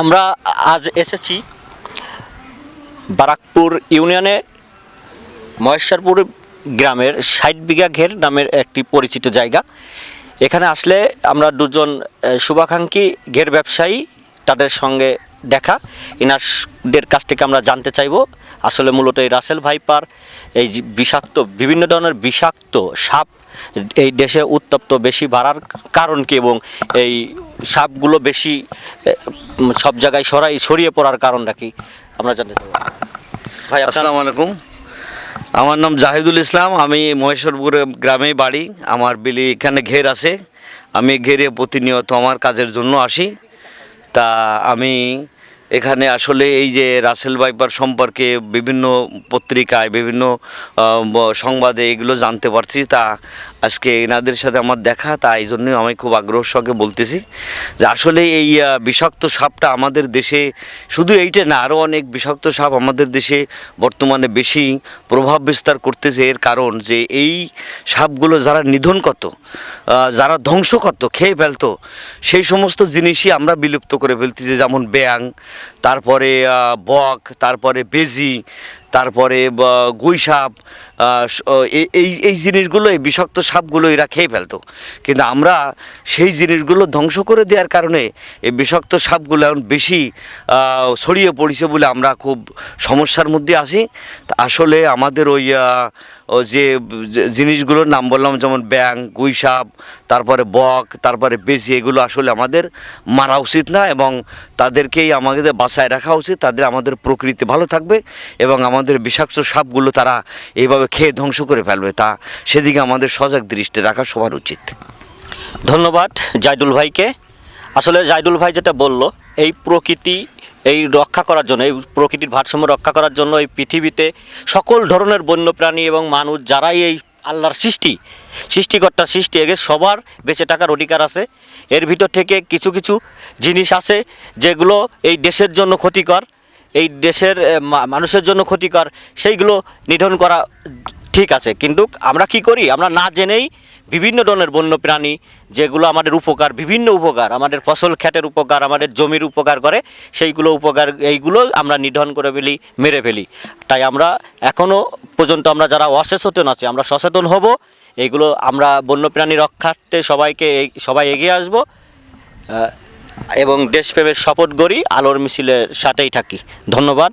আমরা আজ এসেছি বারাকপুর ইউনিয়নে মহেশ্বরপুর গ্রামের ষাট বিঘা ঘের নামের একটি পরিচিত জায়গা। এখানে আসলে আমরা দুজন শুভাকাঙ্ক্ষী ঘের ব্যবসায়ী, তাদের সঙ্গে দেখা। ইনারদের কাছ থেকে আমরা জানতে চাইব। আসলে মূলত এই রাসেল ভাইপার, এই বিষাক্ত, বিভিন্ন ধরনের বিষাক্ত সাপ এই দেশে উত্তপ্ত বেশি বাড়ার কারণ কি এবং এই সাপগুলো বেশি সব জায়গায় সরাই, ছড়িয়ে পড়ার কারণটা কি? আমরা জানতে চাইব। ভাই আসসালামু আলাইকুম। আমার নাম জাহিদুল ইসলাম। আমি মহেশ্বরপুর গ্রামে বাড়ি। আমার বিলি এখানে ঘের আছে। আমি ঘেরে প্রতিনিয়ত আমার কাজের জন্য আসি। তা আমি এখানে আসলে এই যে রাসেল বাইপার সম্পর্কে বিভিন্ন পত্রিকায়, বিভিন্ন সংবাদে এগুলো জানতে পারছি। তা আজকে এনাদের সাথে আমার দেখা, তা এই জন্যই আমি খুব আগ্রহ সঙ্গে বলতেছি যে আসলে এই বিষাক্ত সাপটা আমাদের দেশে শুধু এইটা না, আরও অনেক বিষাক্ত সাপ আমাদের দেশে বর্তমানে বেশি প্রভাব বিস্তার করতেছে। এর কারণ যে এই সাপগুলো যারা নিধন করত যারা ধ্বংস করত খেয়ে ফেলতো, সেই সমস্ত জিনিসই আমরা বিলুপ্ত করে ফেলতেছি, যেমন ব্যাং তারপরে বক তারপরে বেজি তারপরে গুই সাপ এই- এই জিনিসগুলো এই বিষাক্ত সাপগুলো এরা খেয়ে ফেলতো। কিন্তু আমরা সেই জিনিসগুলো ধ্বংস করে দেওয়ার কারণে এই বিষাক্ত সাপগুলো এখন বেশি ছড়িয়ে পড়েছে বলে আমরা খুব সমস্যার মধ্যে আছি। আসলে আমাদের ওই যে যে জিনিসগুলোর নাম বললাম, যেমন ব্যাং গুই সাপ, তারপরে বক, তারপরে বেশি এগুলো আসলে আমাদের মারা উচিত না এবং তাদেরকেই আমাদের বাসায় রাখা উচিত। তাদের আমাদের প্রকৃতি ভালো থাকবে এবং আমাদের বিষাক্ত সাপগুলো তারা এইভাবে খেয়ে ধ্বংস করে ফেলবে, তা সেদিকে আমাদের সজাগ দৃষ্টি রাখা সবার উচিত। ধন্যবাদ জাইদুল ভাইকে। আসলে জাইদুল ভাই যেটা বলল, এই প্রকৃতি এই রক্ষা করার জন্য, এই প্রকৃতির ভারসাম্য রক্ষা করার জন্য এই পৃথিবীতে সকল ধরনের বন্যপ্রাণী এবং মানুষ যারাই এই আল্লাহর সৃষ্টি সৃষ্টিকর্তার সৃষ্টি এগে সবার বেঁচে থাকার অধিকার আছে। এর ভিতর থেকে কিছু কিছু জিনিস আছে যেগুলো এই দেশের জন্য ক্ষতিকর। এই দেশের মানুষের জন্য ক্ষতিকর, সেইগুলো নিধন করা ঠিক আছে। কিন্তু আমরা কি করি? আমরা না জেনেই বিভিন্ন ধরনের বন্য প্রাণী যেগুলো আমাদের উপকার, বিভিন্ন উপকার, আমাদের ফসল ক্ষেতের উপকার, আমাদের জমির উপকার করে, সেইগুলো উপকার, এইগুলো আমরা নিধন করে ফেলি, মেরে ফেলি। তাই আমরা এখনও পর্যন্ত আমরা যারা অসচেতন আছি, আমরা সচেতন হব। এইগুলো আমরা বন্যপ্রাণী রক্ষার্থে সবাইকে সবাই এগিয়ে আসব। এবং দেশপ্রেমের শপথ গড়ি আলোর মিছিলের সাথেই থাকি। ধন্যবাদ।